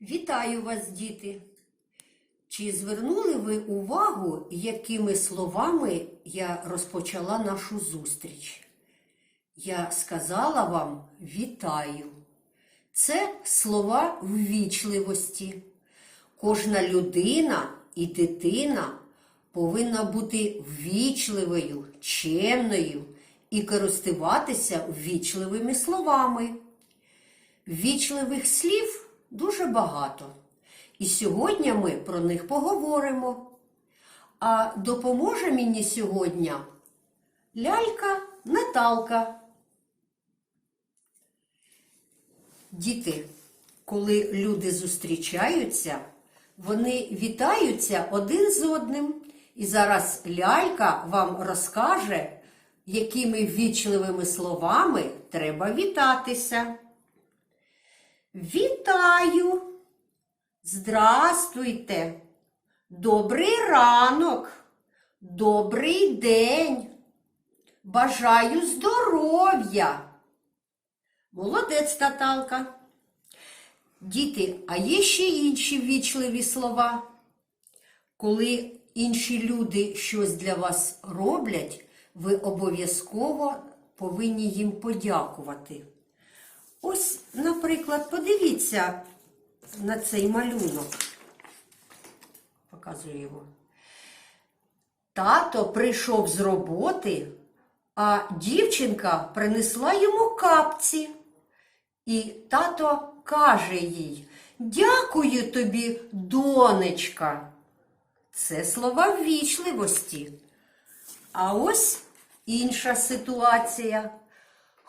Вітаю вас, діти! Чи звернули ви увагу, якими словами я розпочала нашу зустріч? Я сказала вам вітаю. Це слова ввічливості. Кожна людина і дитина повинна бути ввічливою, чемною і користуватися ввічливими словами. Ввічливих слів дуже багато. І сьогодні ми про них поговоримо. А допоможе мені сьогодні лялька Наталка. Діти, коли люди зустрічаються, вони вітаються один з одним. І зараз лялька вам розкаже, якими ввічливими словами треба вітатися. Вітаю! Здрастуйте! Добрий ранок! Добрий день! Бажаю здоров'я! Молодець, Наталка! Діти, а є ще інші ввічливі слова? Коли інші люди щось для вас роблять, ви обов'язково повинні їм подякувати. Ось, наприклад, подивіться на цей малюнок. Показую його. Тато прийшов з роботи, а дівчинка принесла йому капці. І тато каже їй: Дякую тобі, донечка. Це слова ввічливості. А ось інша ситуація.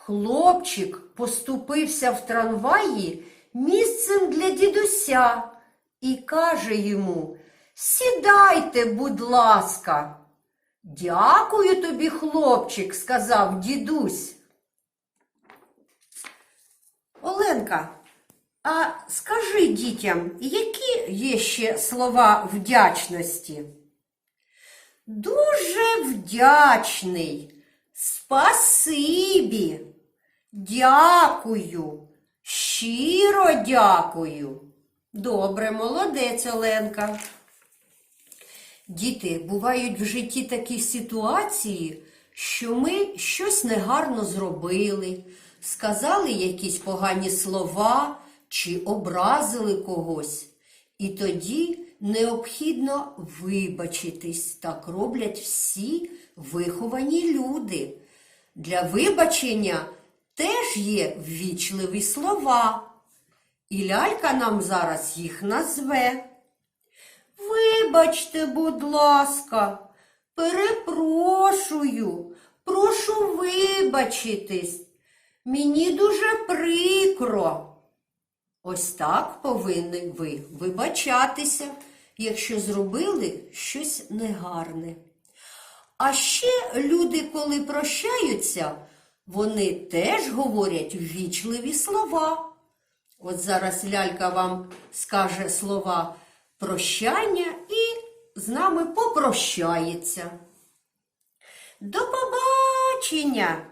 Хлопчик поступився в трамваї місцем для дідуся і каже йому: Сідайте, будь ласка. Дякую тобі, хлопчик, сказав дідусь. Оленка, а скажи дітям, які є ще слова вдячності? Дуже вдячний. Спасибі. Дякую. Щиро дякую. Добре, молодець, Оленка. Діти, бувають в житті такі ситуації, що ми щось негарно зробили, сказали якісь погані слова чи образили когось. І тоді необхідно вибачитись. Так роблять всі виховані люди. Для вибачення теж є ввічливі слова. І лялька нам зараз їх назве. Вибачте, будь ласка, перепрошую, прошу вибачитись. Мені дуже прикро. Ось так повинні ви вибачатися, якщо зробили щось негарне. А ще люди, коли прощаються, вони теж говорять ввічливі слова. От зараз лялька вам скаже слова прощання і з нами попрощається. До побачення,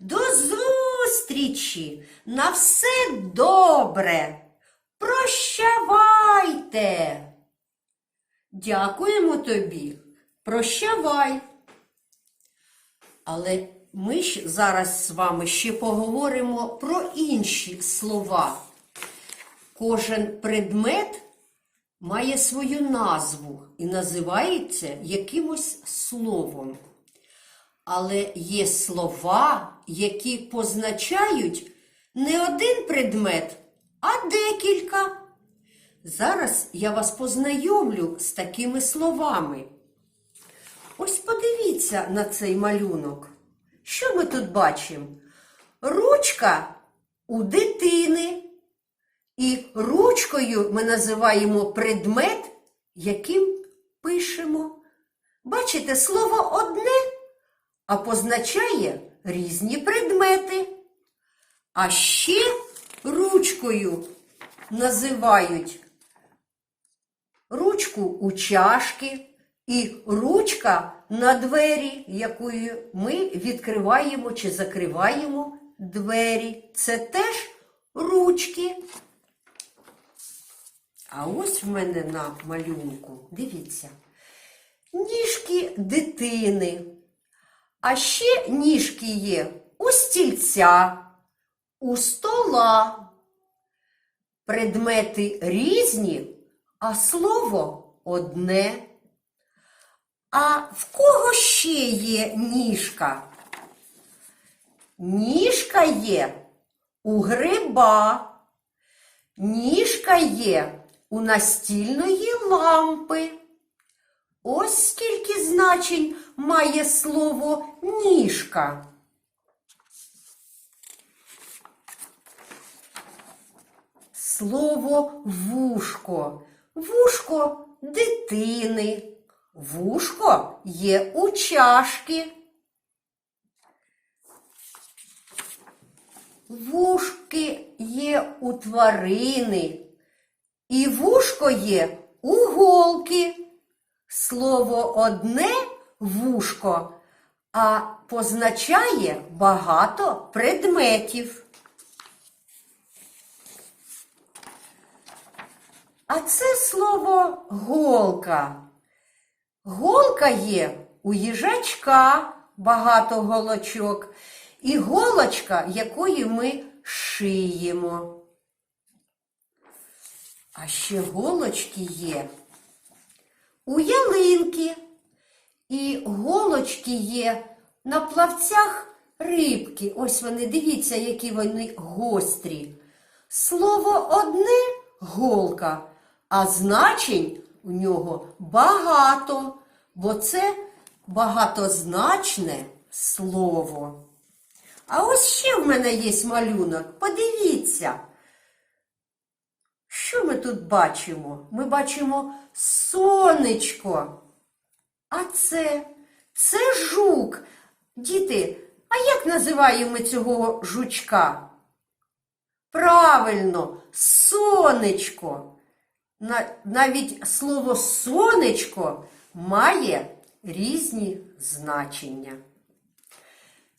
до зустрічі, на все добре. Прощавайте. Дякуємо тобі. Прощавай. Але ми ж зараз з вами ще поговоримо про інші слова. Кожен предмет має свою назву і називається якимось словом. Але є слова, які позначають не один предмет, а декілька. Зараз я вас познайомлю з такими словами. Ось подивіться на цей малюнок. Що ми тут бачимо? Ручка у дитини. І ручкою ми називаємо предмет, яким пишемо. Бачите, слово одне, а позначає різні предмети. А ще ручкою називають ручку у чашки і ручка на двері, якою ми відкриваємо чи закриваємо двері. Це теж ручки. А ось в мене на малюнку, дивіться, ніжки дитини. А ще ніжки є у стільця, у стола. Предмети різні, а слово одне. А в кого ще є ніжка? Ніжка є у гриба, ніжка є у настільної лампи. Ось скільки значень має слово ніжка. Слово вушко. Вушко дитини. Вушко є у чашки. Вушки є у тварини. І вушко є у голки. Слово одне вушко, а позначає багато предметів. А це слово голка. Голка є у їжачка багато голочок, і голочка, якої ми шиємо. А ще голочки є у ялинки. І голочки є на плавцях рибки. Ось вони, дивіться, які вони гострі. Слово одне голка, а значень у нього багато, бо це багатозначне слово. А ось ще в мене є малюнок. Подивіться. Що ми тут бачимо? Ми бачимо сонечко. А це, це жук. Діти, а як називаємо цього жучка? Правильно, сонечко. На- Навіть слово сонечко має різні значення.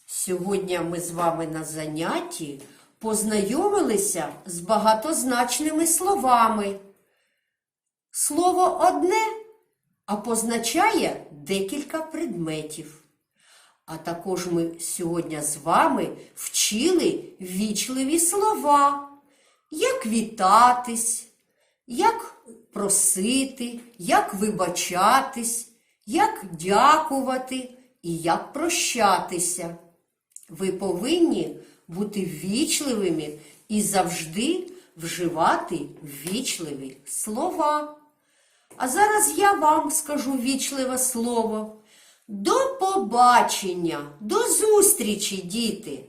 Сьогодні ми з вами на занятті познайомилися з багатозначними словами. Слово одне, а позначає декілька предметів. А також ми сьогодні з вами вчили вічливі слова, як вітатись, як просити, як вибачатись, як дякувати і як прощатися. Ви повинні бути вічливими і завжди вживати вічливі слова. А зараз я вам скажу вічливе слово. До побачення, до зустрічі, діти!